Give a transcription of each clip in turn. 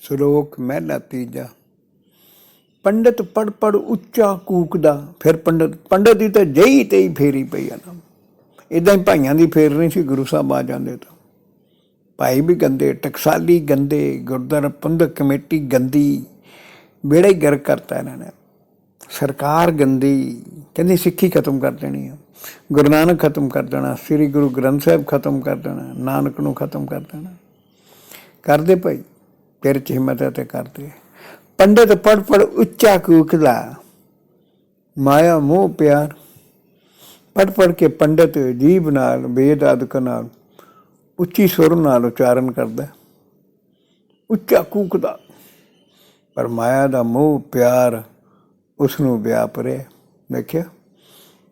ਸ਼ਲੋਕ ਮਹਿਲਾ ਤੀਜਾ। ਪੰਡਤ ਪੜ ਪੜ ਉੱਚਾ ਕੂਕਦਾ, ਫਿਰ ਪੰਡਤ ਪੰਡਤ ਦੀ ਤਾਂ ਜਈ ਤੇ ਹੀ ਫੇਰੀ ਪਈ ਆ ਨਾ। ਇਦਾਂ ਹੀ ਭਾਈਆਂ ਦੀ ਫੇਰ ਨਹੀਂ ਸੀ, ਗੁਰੂ ਸਾਹਿਬ ਆ ਜਾਂਦੇ ਤਾਂ। ਭਾਈ ਵੀ ਗੰਦੇ, ਟਕਸਾਲੀ ਗੰਦੇ, ਗੁਰਦੁਆਰਾ ਪੰਧਕ ਕਮੇਟੀ ਗੰਦੀ ਬੇੜਾ ਹੀ ਗਰ ਕਰਤਾ ਇਹਨਾਂ ਨੇ। ਸਰਕਾਰ ਗੰਦੀ, ਕਹਿੰਦੀ ਸਿੱਖੀ ਖਤਮ ਕਰ ਦੇਣੀ ਆ। ਗੁਰੂ ਨਾਨਕ ਖਤਮ ਕਰ ਦੇਣਾ, ਸ੍ਰੀ ਗੁਰੂ ਗ੍ਰੰਥ ਸਾਹਿਬ ਖਤਮ ਕਰ ਦੇਣਾ, ਨਾਨਕ ਨੂੰ ਖਤਮ ਕਰ ਦੇਣਾ। ਕਰਦੇ ਭਾਈ। ਤੇਰੇ ਚ ਹਿੰਮਤ ਹੈ ਤੇ ਕਰਦੇ ਪੰਡਿਤ ਪੜ ਪੜ ਉੱਚਾ ਕੂਕਦਾ ਮਾਇਆ, ਮੋਹ, ਪਿਆਰ। ਪੜ ਪੜ ਕੇ ਪੰਡਿਤ ਜੀਬ ਨਾਲ, ਵੇਦ ਆਦਿਕ ਨਾਲ, ਉੱਚੀ ਸੁਰ ਨਾਲ ਉਚਾਰਨ ਕਰਦਾ ਉੱਚਾ ਕੂਕਦਾ ਪਰ ਮਾਇਆ ਦਾ ਮੋਹ, ਪਿਆਰ ਉਸ ਨੂੰ ਵਿਆਪਰੇ ਦੇਖਿਆ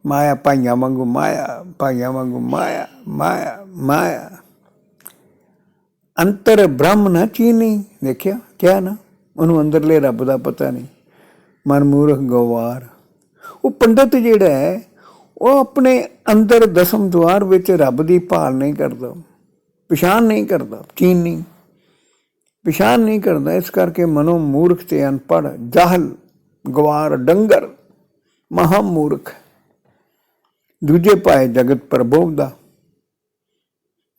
ਮਾਇਆ ਭਾਈਆਂ ਵਾਂਗੂ ਮਾਇਆ, ਭਾਈਆਂ ਵਾਂਗੂ ਮਾਇਆ ਮਾਇਆ ਮਾਇਆ। ਅੰਤਰ ਬ੍ਰਹਮ ਨਾ ਚੀਨੀ। ਦੇਖਿਆ? ਕਿਹਾ ਨਾ? ਉਹਨੂੰ ਅੰਦਰਲੇ ਰੱਬ ਦਾ ਪਤਾ ਨਹੀਂ। ਮਨਮੂਰਖ ਗਵਾਰ। ਉਹ ਪੰਡਤ ਜਿਹੜਾ ਹੈ, ਉਹ ਆਪਣੇ ਅੰਦਰ ਦਸਮ ਦਵਾਰ ਵਿੱਚ ਰੱਬ ਦੀ ਭਾਲ ਨਹੀਂ ਕਰਦਾ। ਪਛਾਣ ਨਹੀਂ ਕਰਦਾ। ਚੀਨ। ਨਹੀਂ ਪਛਾਣ ਨਹੀਂ ਕਰਦਾ। ਇਸ ਕਰਕੇ ਮਨੋ ਮੂਰਖ ਤੇ ਅਨਪੜ ਜਾਹਲ, ਗਵਾਰ, ਡੰਗਰ, ਮਹਾ ਮੂਰਖ। ਦੂਜੇ ਪਾਏ ਜਗਤ ਪ੍ਰਭੋਗ ਦਾ।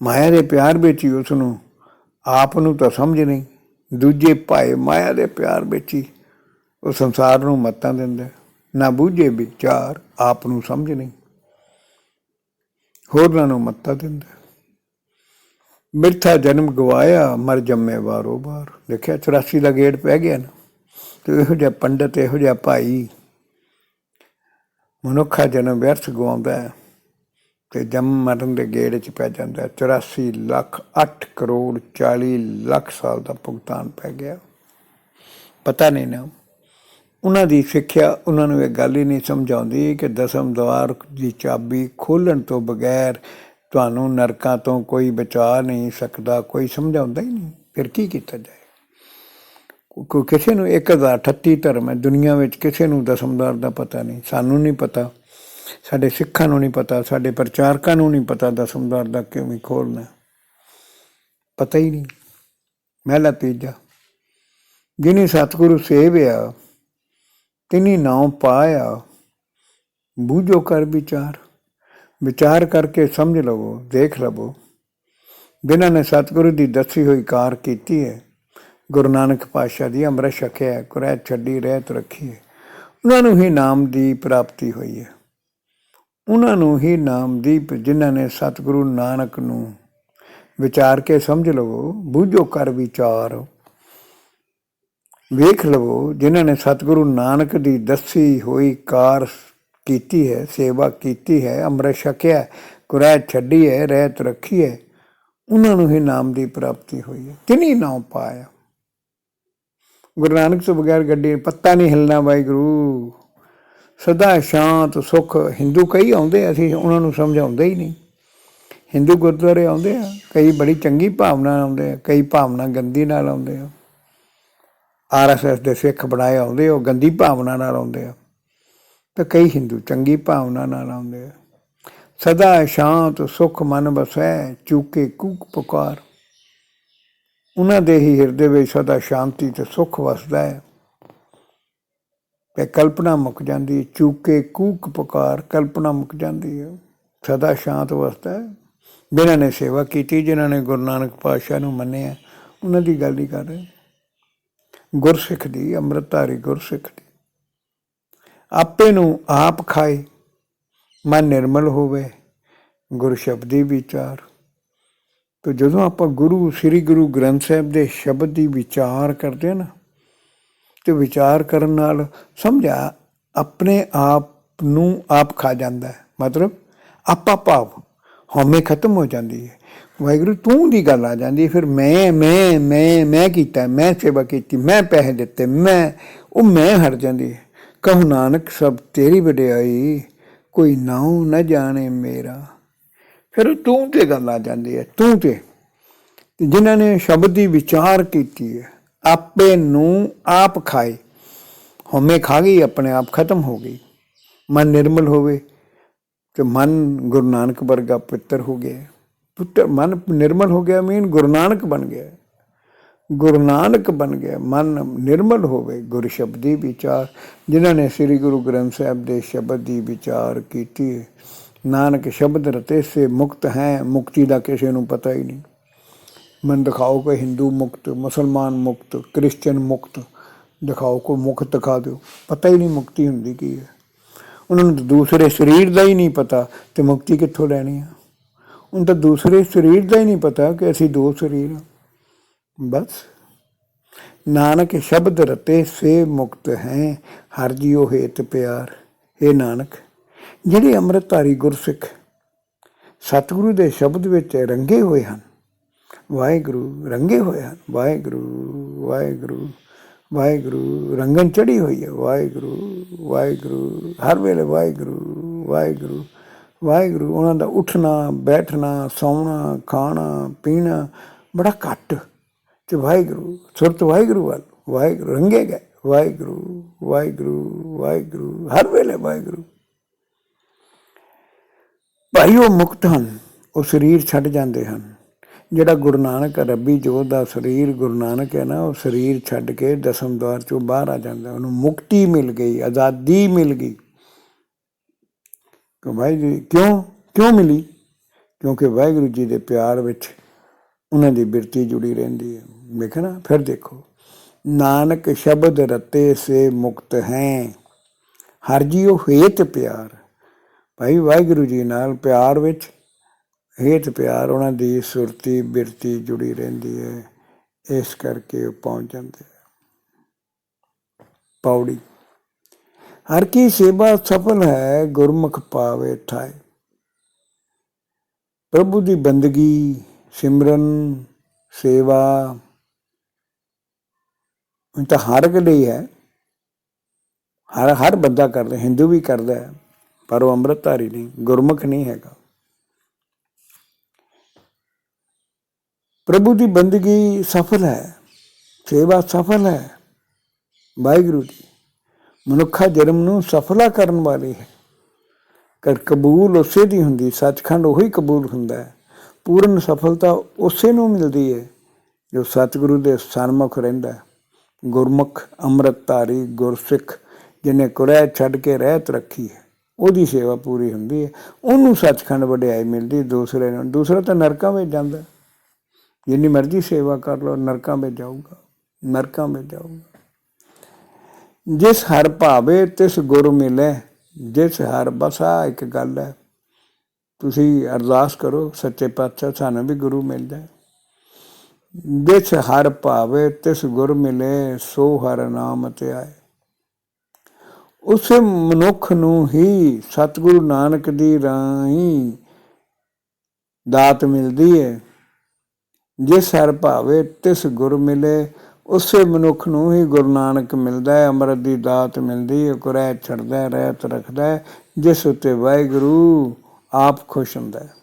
ਮਾਇਆ ਦੇ ਪਿਆਰ ਵਿੱਚ ਹੀ ਉਸ ਨੂੰ ਆਪ ਨੂੰ ਤਾਂ ਸਮਝ ਨਹੀਂ। ਦੂਜੇ ਭਾਏ ਮਾਇਆ ਦੇ ਪਿਆਰ ਵਿੱਚ ਹੀ ਉਹ ਸੰਸਾਰ ਨੂੰ ਮੱਤਾਂ ਦਿੰਦਾ। ਨਾ ਬੂਝੇ ਵਿਚਾਰ ਆਪ ਨੂੰ ਸਮਝ ਨਹੀਂ। ਹੋਰਨਾਂ ਨੂੰ ਮੱਤਾਂ ਦਿੰਦਾ। ਮਿਰਥਾ ਜਨਮ ਗਵਾਇਆ, ਮਰ ਜੰਮੇ ਵਾਰੋ ਵਾਰ। ਦੇਖਿਆ 84 ਦਾ ਗੇੜ ਪੈ ਗਿਆ ਨਾ। ਤੇ ਇਹੋ ਜਿਹਾ ਪੰਡਤ, ਇਹੋ ਜਿਹਾ ਭਾਈ ਮਨੁੱਖਾ ਜਨਮ ਵਿਅਰਥ ਗਵਾਉਂਦਾ ਹੈ। ਤੇ ਜੰਮ ਮਰਨ ਦੇ ਗੇੜ ਚ ਪੈ ਜਾਂਦਾ ਹੈ। 84 ਲੱਖ 8 ਕਰੋੜ 40 ਲੱਖ ਸਾਲ ਦਾ ਭੁਗਤਾਨ ਪੈ ਗਿਆ। ਪਤਾ ਨਹੀਂ ਨਾ। ਉਹਨਾਂ ਦੀ ਸਿੱਖਿਆ ਉਹਨਾਂ ਨੂੰ ਇਹ ਗੱਲ ਹੀ ਨਹੀਂ ਸਮਝਾਉਂਦੀ ਕਿ ਦਸਮ ਦਵਾਰ ਦੀ ਚਾਬੀ ਖੋਲਣ ਤੋਂ ਬਗੈਰ ਤੁਹਾਨੂੰ ਨਰਕਾਂ ਤੋਂ ਕੋਈ ਬਚਾ ਨਹੀਂ ਸਕਦਾ, ਕੋਈ ਸਮਝਾਉਂਦਾ ਹੀ ਨਹੀਂ। ਫਿਰ ਕੀ ਕੀਤਾ ਜਾਏ? ਕੋ ਕਿਸੇ ਨੂੰ 1038 ਧਰਮ ਹੈ, ਦੁਨੀਆ ਵਿੱਚ ਕਿਸੇ ਨੂੰ ਦਸਮਦਾਰ ਦਾ ਪਤਾ ਨਹੀਂ, ਸਾਨੂੰ ਨਹੀਂ ਪਤਾ। ਸਾਡੇ ਸਿੱਖਾਂ ਨੂੰ ਨਹੀਂ ਪਤਾ ਸਾਡੇ ਪ੍ਰਚਾਰਕਾਂ ਨੂੰ ਨਹੀਂ ਪਤਾ ਦਸਮਦਾਰ ਦਾ ਕਿਵੇਂ ਖੋਲਣਾ। ਪਤਾ ਹੀ ਨਹੀਂ। ਮਹਿਲਾ ਤੀਜਾ। ਜਿਨੇ ਸਤਿਗੁਰੂ ਸੇਵਿਆ ਤਿਨੀ ਨਾਉ ਪਾਇਆ ਬੂਝੋ ਕਰ ਵਿਚਾਰ। ਵਿਚਾਰ ਕਰਕੇ ਸਮਝ ਲਵੋ ਦੇਖ ਲਵੋ। ਜਿਨ੍ਹਾਂ ਨੇ ਸਤਿਗੁਰੂ ਦੀ ਦੱਸੀ ਹੋਈ ਕਾਰ ਕੀਤੀ ਹੈ। ਗੁਰੂ ਨਾਨਕ ਪਾਤਸ਼ਾਹ ਦੀ ਅੰਮ੍ਰਿਤ ਛਕਿਆ ਹੈ, ਕੁਰੈਤ ਛੱਡੀ ਰਹਿਤ ਰੱਖੀ ਹੈ। ਉਹਨਾਂ ਨੂੰ ਹੀ ਨਾਮ ਦੀ ਪ੍ਰਾਪਤੀ ਹੋਈ ਹੈ। ਉਹਨਾਂ ਨੂੰ ਹੀ ਨਾਮਦੀਪ ਜਿਨ੍ਹਾਂ ਨੇ ਸਤਿਗੁਰੂ ਨਾਨਕ ਨੂੰ ਵਿਚਾਰ ਕੇ ਸਮਝ ਲਵੋ ਬੂਝੋ ਕਰ ਵਿਚਾਰ। ਵੇਖ ਲਵੋ ਜਿਨ੍ਹਾਂ ਨੇ ਸਤਿਗੁਰੂ ਨਾਨਕ ਦੀ ਦੱਸੀ ਹੋਈ ਕਾਰ ਕੀਤੀ ਹੈ ਸੇਵਾ ਕੀਤੀ ਹੈ ਅੰਮ੍ਰਿਤ ਛਕਿਆ ਹੈ, ਛੱਡੀ ਹੈ ਰਹਿਤ ਰੱਖੀ ਹੈ ਉਹਨਾਂ ਨੂੰ ਹੀ ਨਾਮ ਦੀ ਪ੍ਰਾਪਤੀ ਹੋਈ ਹੈ। ਕਿਨੀ ਨਾਮ ਪਾਇਆ। ਗੁਰੂ ਨਾਨਕ ਤੋਂ ਬਗੈਰ ਗੱਡੀ ਪੱਤਾ ਨਹੀਂ ਹਿਲਣਾ ਵਾਹਿਗੁਰੂ। ਸਦਾ ਸ਼ਾਂਤ ਸੁਖ ਹਿੰਦੂ ਕਈ ਆਉਂਦੇ ਅਸੀਂ ਉਹਨਾਂ ਨੂੰ ਸਮਝਾਉਂਦੇ ਹੀ ਨਹੀਂ। ਹਿੰਦੂ ਗੁਰਦੁਆਰੇ ਆਉਂਦੇ ਆ, ਕਈ ਬੜੀ ਚੰਗੀ ਭਾਵਨਾ ਆਉਂਦੇ ਆ, ਕਈ ਭਾਵਨਾ ਗੰਦੀ ਨਾਲ ਆਉਂਦੇ ਆ। ਆਰਐਸਐਸ ਦੇ ਸਿੱਖ ਬਣਾਏ ਆਉਂਦੇ ਉਹ ਗੰਦੀ ਭਾਵਨਾ ਨਾਲ ਆਉਂਦੇ ਆ। ਤੇ ਕਈ ਹਿੰਦੂ ਚੰਗੀ ਭਾਵਨਾ ਨਾਲ ਆਉਂਦੇ ਆ। ਸਦਾ ਸ਼ਾਂਤ ਸੁਖ ਮਨ ਬਸੈ ਚੂਕੇ ਕੂਕ ਪੁਕਾਰ। ਉਹਨਾਂ ਦੇ ਹੀ ਹਿਰਦੇ ਵਿੱਚ ਸਦਾ ਸ਼ਾਂਤੀ ਤੇ ਸੁਖ ਵਸਦਾ ਹੈ। ਤੇ ਕਲਪਨਾ ਮੁੱਕ ਜਾਂਦੀ ਹੈ, ਚੂਕੇ ਕੂਕ ਪੁਕਾਰ ਕਲਪਨਾ ਮੁੱਕ ਜਾਂਦੀ ਹੈ। ਸਦਾ ਸ਼ਾਂਤ ਵਸਦਾ ਹੈ। ਜਿਨ੍ਹਾਂ ਨੇ ਸੇਵਾ ਕੀਤੀ, ਜਿਨ੍ਹਾਂ ਨੇ ਗੁਰੂ ਨਾਨਕ ਪਾਤਸ਼ਾਹ ਨੂੰ ਮੰਨਿਆ, ਉਹਨਾਂ ਦੀ ਗੱਲ ਹੀ ਕਰ ਰਹੇ। ਗੁਰਸਿੱਖ ਦੀ, ਅੰਮ੍ਰਿਤਧਾਰੀ ਗੁਰਸਿੱਖ ਦੀ। ਆਪੇ ਨੂੰ ਆਪ ਖਾਏ, ਮਨ ਨਿਰਮਲ ਹੋਵੇ, ਗੁਰ ਸ਼ਬਦੀ ਵਿਚਾਰ। ਤੋ ਜਦੋਂ ਆਪਾਂ ਗੁਰੂ, ਸ੍ਰੀ ਗੁਰੂ ਗ੍ਰੰਥ ਸਾਹਿਬ ਦੇ ਸ਼ਬਦ ਦੀ ਵਿਚਾਰ ਕਰਦੇ ਹਾਂ ਨਾ ਤੇ ਵਿਚਾਰ ਕਰਨ ਨਾਲ ਸਮਝਾ ਆਪਣੇ ਆਪ ਨੂੰ ਆਪ ਖਾ ਜਾਂਦਾ ਹੈ। ਮਤਲਬ ਆਪਾ ਭਾਵ, ਹਉਮੈ ਖਤਮ ਹੋ ਜਾਂਦੀ ਹੈ। ਵਾਹਿਗੁਰੂ, ਤੂੰ ਦੀ ਗੱਲ ਆ ਜਾਂਦੀ ਫਿਰ ਮੈਂ ਮੈਂ ਮੈਂ ਮੈਂ ਕੀਤਾ, ਮੈਂ ਸੇਵਾ ਕੀਤੀ, ਮੈਂ ਪੈਸੇ ਦਿੱਤੇ, ਮੈਂ, ਉਹ ਮੈਂ ਹਟ ਜਾਂਦੀ ਹੈ। ਕਹੋ ਨਾਨਕ, ਸਭ ਤੇਰੀ ਵਡਿਆਈ, ਕੋਈ ਨਾਉ ਨਾ ਜਾਣੇ ਮੇਰਾ। ਫਿਰ ਉਹ ਤੂੰ ਤੇ ਗੱਲ ਆ ਜਾਂਦੀ ਹੈ ਤੂੰ ਤੇ ਤੇ। ਜਿਨ੍ਹਾਂ ਨੇ ਸ਼ਬਦ ਦੀ ਵਿਚਾਰ ਕੀਤੀ ਹੈ ਆਪੇ ਨੂੰ ਆਪ ਖਾਏ। ਹਉਮੈ ਖਾ ਗਈ, ਆਪਣੇ ਆਪ ਖਤਮ ਹੋ ਗਈ। ਮਨ ਨਿਰਮਲ ਹੋਵੇ ਤੇ ਮਨ ਗੁਰੂ ਨਾਨਕ ਵਰਗਾ ਪੁੱਤਰ ਹੋ ਗਿਆ। ਪੁੱਤਰ ਮਨ ਨਿਰਮਲ ਹੋ ਗਿਆ ਮੀਨ ਗੁਰੂ ਨਾਨਕ ਬਣ ਗਿਆ। ਗੁਰੂ ਨਾਨਕ ਬਣ ਗਿਆ। ਮਨ ਨਿਰਮਲ ਹੋਵੇ ਗੁਰ ਸ਼ਬਦੀ ਵਿਚਾਰ। ਜਿਨ੍ਹਾਂ ਨੇ ਸ੍ਰੀ ਗੁਰੂ ਗ੍ਰੰਥ ਸਾਹਿਬ ਦੇ ਸ਼ਬਦ ਦੀ ਵਿਚਾਰ ਕੀਤੀ ਨਾਨਕ ਸ਼ਬਦ ਰਤੇ ਸੇ ਮੁਕਤ ਹੈ। ਮੁਕਤੀ ਦਾ ਕਿਸੇ ਨੂੰ ਪਤਾ ਹੀ ਨਹੀਂ। ਮੈਨੂੰ ਦਿਖਾਓ ਕੋਈ ਹਿੰਦੂ ਮੁਕਤ, ਮੁਸਲਮਾਨ ਮੁਕਤ ਕ੍ਰਿਸਚੀਅਨ ਮੁਕਤ, ਦਿਖਾਓ ਕੋਈ ਮੁਕਤ ਦਿਖਾ ਦਿਓ। ਪਤਾ ਹੀ ਨਹੀਂ ਮੁਕਤੀ ਹੁੰਦੀ ਕੀ ਹੈ। ਉਹਨਾਂ ਨੂੰ ਦੂਸਰੇ ਸਰੀਰ ਦਾ ਹੀ ਨਹੀਂ ਪਤਾ ਤੇ ਮੁਕਤੀ ਕਿੱਥੋਂ ਲੈਣੀ ਆ। ਉਹਨਾਂ ਤਾਂ ਦੂਸਰੇ ਸਰੀਰ ਦਾ ਹੀ ਨਹੀਂ ਪਤਾ ਕਿ ਅਸੀਂ ਦੋ ਸਰੀਰ ਹਾਂ ਬਸ। ਨਾਨਕ ਸ਼ਬਦ ਰਤੇ ਸੇ ਮੁਕਤ ਹੈ, ਹਰ ਜੀਉ ਹੇਤ ਪਿਆਰ। ਇਹ ਨਾਨਕ, ਜਿਹੜੇ ਅੰਮ੍ਰਿਤਧਾਰੀ ਗੁਰਸਿੱਖ ਸਤਿਗੁਰੂ ਦੇ ਸ਼ਬਦ ਵਿੱਚ ਰੰਗੇ ਹੋਏ ਹਨ ਵਾਹਿਗੁਰੂ, ਰੰਗੇ ਹੋਏ ਹਨ। ਵਾਹਿਗੁਰੂ ਵਾਹਿਗੁਰੂ ਵਾਹਿਗੁਰੂ, ਰੰਗਨ ਚੜੀ ਹੋਈ ਹੈ। ਵਾਹਿਗੁਰੂ ਵਾਹਿਗੁਰੂ, ਹਰ ਵੇਲੇ ਵਾਹਿਗੁਰੂ ਵਾਹਿਗੁਰੂ ਵਾਹਿਗੁਰੂ। ਉਹਨਾਂ ਦਾ ਉੱਠਣਾ, ਬੈਠਣਾ, ਸੌਣਾ, ਖਾਣਾ, ਪੀਣਾ ਬੜਾ ਘੱਟ। ਤੇ ਵਾਹਿਗੁਰੂ, ਸੁਰਤ ਵਾਹਿਗੁਰੂ ਵੱਲ। ਵਾਹਿਗੁਰੂ, ਰੰਗੇ ਗਏ। ਵਾਹਿਗੁਰੂ ਵਾਹਿਗੁਰੂ ਵਾਹਿਗੁਰੂ, ਹਰ ਵੇਲੇ ਵਾਹਿਗੁਰੂ। ਭਾਈ, ਉਹ ਮੁਕਤ ਹਨ। ਉਹ ਸਰੀਰ ਛੱਡ ਜਾਂਦੇ ਹਨ। ਜਿਹੜਾ ਗੁਰੂ ਨਾਨਕ ਰੱਬੀ ਜੋਤ ਦਾ ਸਰੀਰ ਗੁਰੂ ਨਾਨਕ ਹੈ ਨਾ, ਉਹ ਸਰੀਰ ਛੱਡ ਕੇ ਦਸਮ ਦਵਾਰ ਚੋਂ ਬਾਹਰ ਆ ਜਾਂਦਾ। ਉਹਨੂੰ ਮੁਕਤੀ ਮਿਲ ਗਈ, ਆਜ਼ਾਦੀ ਮਿਲ ਗਈ। ਕਿ ਭਾਈ ਜੀ, ਕਿਉਂ ਕਿਉਂ ਮਿਲੀ? ਕਿਉਂਕਿ ਵਾਹਿਗੁਰੂ ਜੀ ਦੇ ਪਿਆਰ ਵਿੱਚ ਉਹਨਾਂ ਦੀ ਬਿਰਤੀ ਜੁੜੀ ਰਹਿੰਦੀ ਹੈ। ਵੇਖੋ ਨਾ, ਫਿਰ ਦੇਖੋ। ਨਾਨਕ ਸ਼ਬਦ ਰਤੇ ਸੇ ਮੁਕਤ ਹੈ। ਹਰ ਜੀਉ ਹੇਤ ਪਿਆਰ। ਭਾਈ ਵਾਹਿਗੁਰੂ ਜੀ ਨਾਲ ਪਿਆਰ ਵਿੱਚ ਹੇਠ ਪਿਆਰ, ਉਹਨਾਂ ਦੀ ਸੁਰਤੀ ਬਿਰਤੀ ਜੁੜੀ ਰਹਿੰਦੀ ਹੈ। ਇਸ ਕਰਕੇ ਉਹ ਪਹੁੰਚ ਜਾਂਦੇ ਆ। ਪੌੜੀ। ਹਰ ਕੀ ਸੇਵਾ ਸਫਲ ਹੈ, ਗੁਰਮੁਖ ਪਾਵੇ ਠਾਏ। ਪ੍ਰਭੂ ਦੀ ਬੰਦਗੀ, ਸਿਮਰਨ, ਸੇਵਾ, ਇਹ ਤਾਂ ਹਰ ਇੱਕ ਲਈ ਹੈ। ਹਰ ਹਰ ਬੰਦਾ ਕਰਦਾ, ਹਿੰਦੂ ਵੀ ਕਰਦਾ ਹੈ, ਪਰ ਉਹ ਅੰਮ੍ਰਿਤਧਾਰੀ ਨਹੀਂ, ਗੁਰਮੁਖ ਨਹੀਂ ਹੈਗਾ। ਪ੍ਰਭੂ ਦੀ ਬੰਦਗੀ ਸਫਲ ਹੈ, ਸੇਵਾ ਸਫਲ ਹੈ, ਵਾਹਿਗੁਰੂ ਦੀ ਮਨੁੱਖਾ ਜਨਮ ਨੂੰ ਸਫਲਾ ਕਰਨ ਵਾਲੀ ਹੈ। ਕਰ ਕਬੂਲ ਉਸੇ ਦੀ ਹੁੰਦੀ, ਸੱਚਖੰਡ ਉਹੀ ਕਬੂਲ ਹੁੰਦਾ ਹੈ। ਪੂਰਨ ਸਫਲਤਾ ਉਸੇ ਨੂੰ ਮਿਲਦੀ ਹੈ, ਜੋ ਸਤਿਗੁਰੂ ਦੇ ਸਨਮੁਖ ਰਹਿੰਦਾ ਹੈ। ਗੁਰਮੁਖ, ਅੰਮ੍ਰਿਤਧਾਰੀ, ਗੁਰਸਿੱਖ, ਜਿਹਨੇ ਕੁਰੈ ਛੱਡ ਕੇ ਰਹਿਤ ਰੱਖੀ ਹੈ, ਉਹਦੀ ਸੇਵਾ ਪੂਰੀ ਹੁੰਦੀ ਹੈ। ਉਹਨੂੰ ਸੱਚਖੰਡ ਵਡਿਆਈ ਮਿਲਦੀ, ਦੂਸਰੇ ਨੂੰ, ਦੂਸਰਾ ਤਾਂ ਨਰਕਾਂ ਵਿੱਚ ਜਾਂਦਾ। ਜਿੰਨੀ ਮਰਜ਼ੀ ਸੇਵਾ ਕਰ ਲਓ, ਨਰਕਾਂ ਵਿੱਚ ਜਾਊਗਾ, ਨਰਕਾਂ ਵਿੱਚ ਜਾਊਗਾ। ਜਿਸ ਹਰ ਭਾਵੇ ਤਿਸ ਗੁਰ ਮਿਲੇ, ਜਿਸ ਹਰ ਬਸਾ ਇੱਕ ਗੱਲ ਹੈ। ਤੁਸੀਂ ਅਰਦਾਸ ਕਰੋ, ਸੱਚੇ ਪਾਤਸ਼ਾਹ ਸਾਨੂੰ ਵੀ ਗੁਰੂ ਮਿਲਦਾ ਜਿਸ ਹਰ ਭਾਵੇ ਤਿਸ ਗੁਰ ਮਿਲੇ, ਸੋ ਹਰ ਨਾਮ ਤੇ ਆਏ। ਉਸ ਮਨੁੱਖ ਨੂੰ ਹੀ ਸਤਿਗੁਰੂ ਨਾਨਕ ਦੀ ਰਾਹੀਂ ਦਾਤ ਮਿਲਦੀ ਹੈ ਜਿਸ ਹਰ ਭਾਵੇ ਤਿਸ ਗੁਰ ਮਿਲੇ, ਉਸੇ ਮਨੁੱਖ ਨੂੰ ਹੀ ਗੁਰੂ ਨਾਨਕ ਮਿਲਦਾ ਹੈ। ਅੰਮ੍ਰਿਤ ਦੀ ਦਾਤ ਮਿਲਦੀ ਹੈ, ਕੁਰੈ ਛੱਡਦਾ ਰਹਿਤ ਰੱਖਦਾ ਜਿਸ ਉਤੇ ਵਾਹਿਗੁਰੂ ਆਪ ਖੁਸ਼ ਹੁੰਦਾ ਹੈ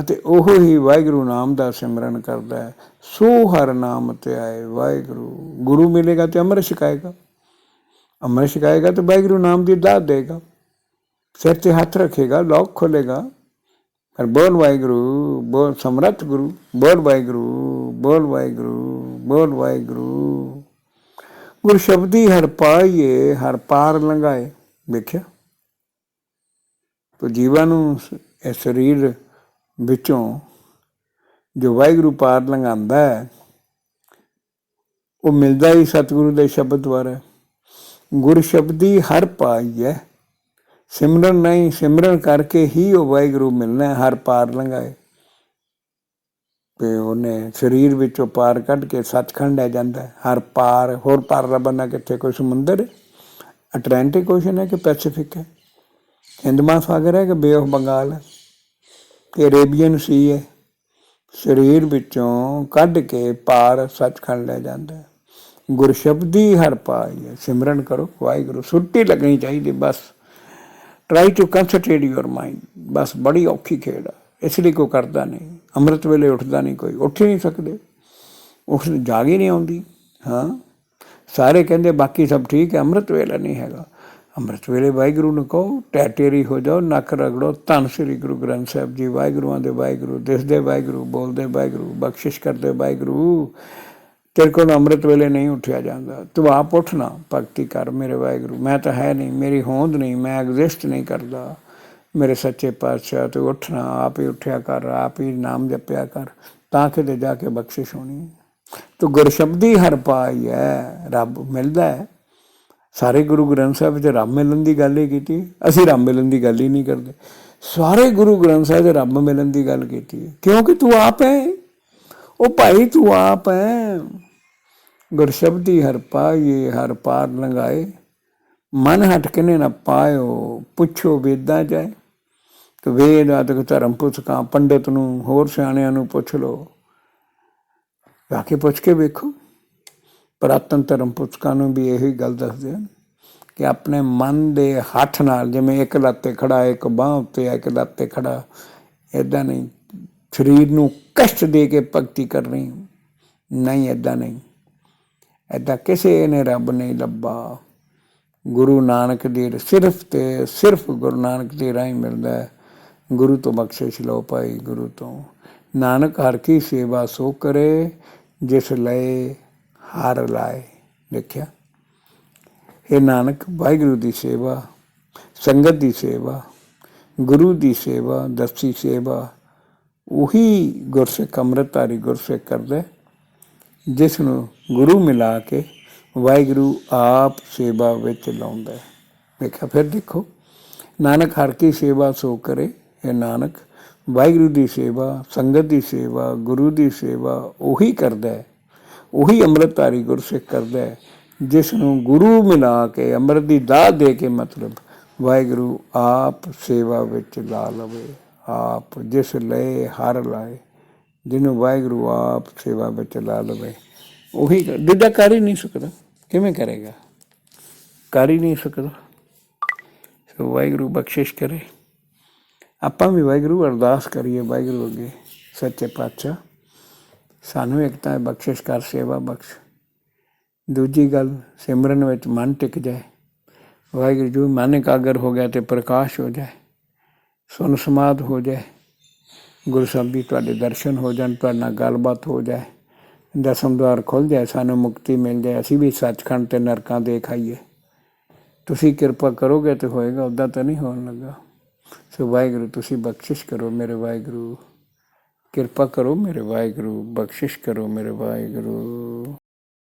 ਅਤੇ ਉਹ ਹੀ ਵਾਹਿਗੁਰੂ ਨਾਮ ਦਾ ਸਿਮਰਨ ਕਰਦਾ ਹੈ। ਸੋ ਹਰ ਨਾਮ ਤੇ ਆਏ ਵਾਹਿਗੁਰੂ। ਗੁਰੂ ਮਿਲੇਗਾ ਤੇ ਅੰਮ੍ਰਿਤ ਛਕਾਏਗਾ। ਅੰਮ੍ਰਿਤ ਛਕਾਏਗਾ ਤੇ ਵਾਹਿਗੁਰੂ ਨਾਮ ਦੀ ਦਾਤ ਦੇਗਾ। ਸਿਰ ਤੇ ਹੱਥ ਰੱਖੇਗਾ, ਲੋਕ ਖੋਲੇਗਾ। ਪਰ ਬੋਲ ਵਾਹਿਗੁਰੂ, ਬੋਲ ਸਮਰੱਥ ਗੁਰੂ, ਬੋਲ ਵਾਹਿਗੁਰੂ ਬੋਲ ਵਾਹਿਗੁਰੂ ਬੋਲ ਵਾਹਿਗੁਰੂ। ਗੁਰ ਸ਼ਬਦੀ ਹਰ ਪਾਈਏ, ਹਰ ਪਾਰ ਲੰਘਾਏ। ਵੇਖਿਆ? ਤੋ ਜੀਵਾਂ ਨੂੰ ਇਹ ਸਰੀਰ ਵਿੱਚੋਂ ਜੋ ਵਾਹਿਗੁਰੂ ਪਾਰ ਲੰਘਾਉਂਦਾ ਹੈ, ਉਹ ਮਿਲਦਾ ਹੀ ਸਤਿਗੁਰੂ ਦੇ ਸ਼ਬਦ ਦੁਆਰਾ। ਗੁਰ ਸ਼ਬਦੀ ਹਰ ਪਾਈਏ ਸਿਮਰਨ ਨਹੀਂ, ਸਿਮਰਨ ਕਰਕੇ ਹੀ ਉਹ ਵਾਹਿਗੁਰੂ ਮਿਲਣਾ, ਹਰ ਪਾਰ ਲੰਘਾਏ। ਤੇ ਉਹਨੇ ਸਰੀਰ ਵਿੱਚੋਂ ਪਾਰ ਕੱਢ ਕੇ ਸੱਚਖੰਡ ਆ ਜਾਂਦਾ ਹਰ ਪਾਰ, ਹੋਰ ਪਾਰ ਦਾ ਬੰਨਾ ਕਿੱਥੇ ਕੋਈ ਸਮੁੰਦਰ ਹੈ? ਅਟਲਾਂਟਿਕ ਓਸ਼ਨ ਹੈ ਕਿ ਪੈਸੀਫਿਕ ਹੈ? ਹਿੰਦ ਮਹਾਸਾਗਰ ਹੈ ਕਿ ਬੇ ਆਫ ਬੰਗਾਲ ਹੈ? ਕਿ ਅਰੇਬੀਅਨ ਸੀ ਹੈ। ਸਰੀਰ ਵਿੱਚੋਂ ਕੱਢ ਕੇ ਪਾਰ ਸੱਚਖੰਡ ਲੈ ਜਾਂਦਾ ਗੁਰਸ਼ਬਦੀ ਗੁਰ ਸ਼ਬਦੀ ਹਰ ਪਾਈ ਸਿਮਰਨ ਕਰੋ, ਵਾਹਿਗੁਰੂ, ਸੁੱਟੀ ਲੱਗਣੀ ਚਾਹੀਦੀ, ਬਸ। Try to concentrate your mind ਬਸ ਬੜੀ ਔਖੀ ਖੇਡ ਆ। ਇਸ ਲਈ ਕੋਈ ਕਰਦਾ ਨਹੀਂ। ਅੰਮ੍ਰਿਤ ਵੇਲੇ ਉੱਠਦਾ ਨਹੀਂ ਕੋਈ। ਉੱਠ ਹੀ ਨਹੀਂ ਸਕਦੇ। ਉੱਠ ਜਾਗ ਹੀ ਨਹੀਂ ਆਉਂਦੀ। ਹਾਂ। ਸਾਰੇ ਕਹਿੰਦੇ ਬਾਕੀ ਸਭ ਠੀਕ ਹੈ। ਅੰਮ੍ਰਿਤ ਵੇਲਾ ਨਹੀਂ ਹੈਗਾ। ਅੰਮ੍ਰਿਤ ਵੇਲੇ ਵਾਹਿਗੁਰੂ ਨੂੰ ਕਹੋ ਟੈਟੇਰੀ ਹੋ ਜਾਓ, ਨੱਕ ਰਗੜੋ। ਧੰਨ ਸ੍ਰੀ ਗੁਰੂ ਗ੍ਰੰਥ ਸਾਹਿਬ ਜੀ। ਵਾਹਿਗੁਰੂਆਂ ਦੇ ਵਾਹਿਗੁਰੂ, ਦਿਸਦੇ ਵਾਹਿਗੁਰੂ, ਬੋਲਦੇ ਵਾਹਿਗੁਰੂ, ਬਖਸ਼ਿਸ਼ ਕਰਦੇ ਵਾਹਿਗੁਰੂ। ਤੇਰੇ ਕੋਲ ਅੰਮ੍ਰਿਤ ਵੇਲੇ ਨਹੀਂ ਉੱਠਿਆ ਜਾਂਦਾ। ਤੂੰ ਆਪ ਉੱਠਣਾ ਭਗਤੀ ਕਰ ਮੇਰੇ ਵਾਹਿਗੁਰੂ। ਮੈਂ ਤਾਂ ਹੈ ਨਹੀਂ, ਮੇਰੀ ਹੋਂਦ ਨਹੀਂ, ਮੈਂ ਐਗਜ਼ਿਸਟ ਨਹੀਂ ਕਰਦਾ। ਮੇਰੇ ਸੱਚੇ ਪਾਤਸ਼ਾਹ, ਤੂੰ ਉੱਠਣਾ ਆਪ ਹੀ ਉੱਠਿਆ ਕਰ, ਆਪ ਹੀ ਨਾਮ ਜਪਿਆ ਕਰ, ਤਾਂ ਕਿਤੇ ਜਾ ਕੇ ਬਖਸ਼ਿਸ਼ ਹੋਣੀ ਤੂੰ ਗੁਰਸ਼ਬਦੀ ਹਰ ਪਾਈ ਹੈ, ਰੱਬ ਮਿਲਦਾ ਹੈ। ਸਾਰੇ ਗੁਰੂ ਗ੍ਰੰਥ ਸਾਹਿਬ ਵਿੱਚ ਰੱਬ ਮਿਲਣ ਦੀ ਗੱਲ ਹੀ ਕੀਤੀ। ਅਸੀਂ ਰੱਬ ਮਿਲਣ ਦੀ ਗੱਲ ਹੀ ਨਹੀਂ ਕਰਦੇ। ਸਾਰੇ ਗੁਰੂ ਗ੍ਰੰਥ ਸਾਹਿਬ 'ਚ ਰੱਬ ਮਿਲਣ ਦੀ ਗੱਲ ਕੀਤੀ ਕਿਉਂਕਿ ਤੂੰ ਆਪ ਹੈ। ਉਹ ਭਾਈ ਤੂੰ ਆਪ ਹੈ। ਗੁਰਸ਼ਬਦੀ ਹਰ ਪਾਈਏ ਹਰ ਪਾਰ ਲੰਗਾਏ ਮਨ ਹਟ ਕਿਨੇ ਨਾ ਪਾਇਓ ਪੁੱਛੋ ਵੇਦਾਂ ਜਾਏ। ਤੇ ਵੇਦ ਆਦਿਕ ਧਰਮ ਪੁਸਤਕਾਂ ਪੰਡਤ ਨੂੰ ਹੋਰ ਸਿਆਣਿਆਂ ਨੂੰ ਪੁੱਛ ਲਓ। ਜਾ ਕੇ ਪੁੱਛ ਕੇ ਵੇਖੋ। ਪੁਰਾਤਨ ਧਰਮ ਪੁਸਤਕਾਂ ਨੂੰ ਵੀ ਇਹੀ ਗੱਲ ਦੱਸਦੇ ਹਨ ਕਿ ਆਪਣੇ ਮਨ ਦੇ ਹੱਥ ਨਾਲ ਜਿਵੇਂ ਇੱਕ ਲੱਤੇ ਤੇ ਖੜਾ ਇੱਕ ਬਾਹ ਉੱਤੇ ਹੈ, ਇੱਕ ਲੱਤੇ ਤੇ ਖੜਾ ਇਦਾਂ ਨਹੀਂ। ਸਰੀਰ ਨੂੰ ਕਸ਼ਟ ਦੇ ਕੇ ਭਗਤੀ ਕਰਨੀ ਨਹੀਂ ਇਦਾਂ ਨਹੀਂ। ਇਦਾਂ ਕਿਸੇ ਨੇ ਰੱਬ ਨਹੀਂ ਲੱਭਾ। ਗੁਰੂ ਨਾਨਕ ਦੀ ਸਿਰਫ ਤੇ ਸਿਰਫ ਗੁਰੂ ਨਾਨਕ ਦੇ ਰਾਹੀਂ ਮਿਲਦਾ ਹੈ। ਗੁਰੂ ਤੋਂ ਬਖਸ਼ਿਸ਼ ਲਓ ਭਾਈ ਗੁਰੂ ਤੋਂ। ਨਾਨਕ ਹਰ ਕੀ ਸੇਵਾ ਸੋ ਕਰੇ, ਜਿਸ ਲਏ ਹਾਰ ਲਾਏ। ਦੇਖਿਆ? ਇਹ ਨਾਨਕ ਵਾਹਿਗੁਰੂ ਦੀ ਸੇਵਾ, ਸੰਗਤ ਦੀ ਸੇਵਾ, ਗੁਰੂ ਦੀ ਸੇਵਾ, ਦਸਤੀ ਸੇਵਾ, ਉਹੀ ਗੁਰਸਿੱਖ ਅੰਮ੍ਰਿਤਧਾਰੀ ਗੁਰਸਿੱਖ ਕਰਦਾ ਜਿਸ ਨੂੰ ਗੁਰੂ ਮਿਲਾ ਕੇ ਵਾਹਿਗੁਰੂ ਆਪ ਸੇਵਾ ਵਿੱਚ ਲਾਉਂਦਾ ਹੈ। ਵੇਖਿਆ, ਫਿਰ ਦੇਖੋ, ਨਾਨਕ ਹਰ ਕੀ ਸੇਵਾ ਸੋ ਕਰੇ, ਇਹ ਨਾਨਕ ਵਾਹਿਗੁਰੂ ਦੀ ਸੇਵਾ, ਸੰਗਤ ਦੀ ਸੇਵਾ, ਗੁਰੂ ਦੀ ਸੇਵਾ ਉਹੀ ਕਰਦਾ ਹੈ। ਉਹੀ ਅੰਮ੍ਰਿਤਧਾਰੀ ਗੁਰਸਿੱਖ ਕਰਦਾ ਹੈ ਜਿਸ ਨੂੰ ਗੁਰੂ ਮਿਲਾ ਕੇ, ਅੰਮ੍ਰਿਤ ਦੀ ਦਾਤ ਦੇ ਕੇ ਮਤਲਬ ਵਾਹਿਗੁਰੂ ਆਪ ਸੇਵਾ ਵਿੱਚ ਲਾ ਲਵੇ। ਆਪ ਜਿਸ ਲਏ, ਹਰ ਲਾਏ। ਜਿਹਨੂੰ ਵਾਹਿਗੁਰੂ ਆਪ ਸੇਵਾ ਵਿੱਚ ਲਾ ਲਵੇ। ਉਹੀ ਕਰ- ਦੂਜਾ ਕਰ ਹੀ ਨਹੀਂ ਸਕਦਾ। ਕਿਵੇਂ ਕਰੇਗਾ? ਕਰ ਹੀ ਨਹੀਂ ਸਕਦਾ। ਸੋ ਵਾਹਿਗੁਰੂ ਬਖਸ਼ਿਸ਼ ਕਰੇ। ਆਪਾਂ ਵੀ ਵਾਹਿਗੁਰੂ ਅਰਦਾਸ ਕਰੀਏ ਵਾਹਿਗੁਰੂ ਅੱਗੇ। ਸੱਚੇ ਪਾਤਸ਼ਾਹ, ਸਾਨੂੰ ਇੱਕ ਤਾਂ ਬਖਸ਼ਿਸ਼ ਕਰ, ਸੇਵਾ ਬਖਸ਼। ਦੂਜੀ ਗੱਲ, ਸਿਮਰਨ ਵਿੱਚ ਮਨ ਟਿਕ ਜਾਏ। ਵਾਹਿਗੁਰੂ ਜੀ, ਮਨ ਇਕਾਗਰ ਹੋ ਗਿਆ ਤੇ ਪ੍ਰਕਾਸ਼ ਹੋ ਜਾਏ। ਸੁਨ ਸਮਾਧ ਹੋ ਜਾਏ। ਗੁਰੂ ਸਾਹਿਬ ਜੀ ਤੁਹਾਡੇ ਦਰਸ਼ਨ ਹੋ ਜਾਣ, ਤੁਹਾਡੇ ਨਾਲ ਗੱਲਬਾਤ ਹੋ ਜਾਏ। ਦਸਮ ਦੁਆਰ ਖੁੱਲ ਜਾਏ, ਸਾਨੂੰ ਮੁਕਤੀ ਮਿਲ ਜਾਏ, ਅਸੀਂ ਵੀ ਸੱਚਖੰਡ ਤੇ ਨਰਕਾਂ ਦੇ ਖਾਈਏ। ਤੁਸੀਂ ਕਿਰਪਾ ਕਰੋਗੇ ਤੇ ਹੋਏਗਾ ਉਦਾਂ ਤਾਂ ਨਹੀਂ ਹੋਣ ਲੱਗਾ। ਸੋ ਵਾਹਿਗੁਰੂ, ਤੁਸੀਂ ਬਖਸ਼ਿਸ਼ ਕਰੋ ਮੇਰੇ ਵਾਹਿਗੁਰੂ। ਕਿਰਪਾ ਕਰੋ ਮੇਰੇ ਵਾਹਿਗੁਰੂ, ਬਖਸ਼ਿਸ਼ ਕਰੋ ਮੇਰੇ ਵਾਹਿਗੁਰੂ।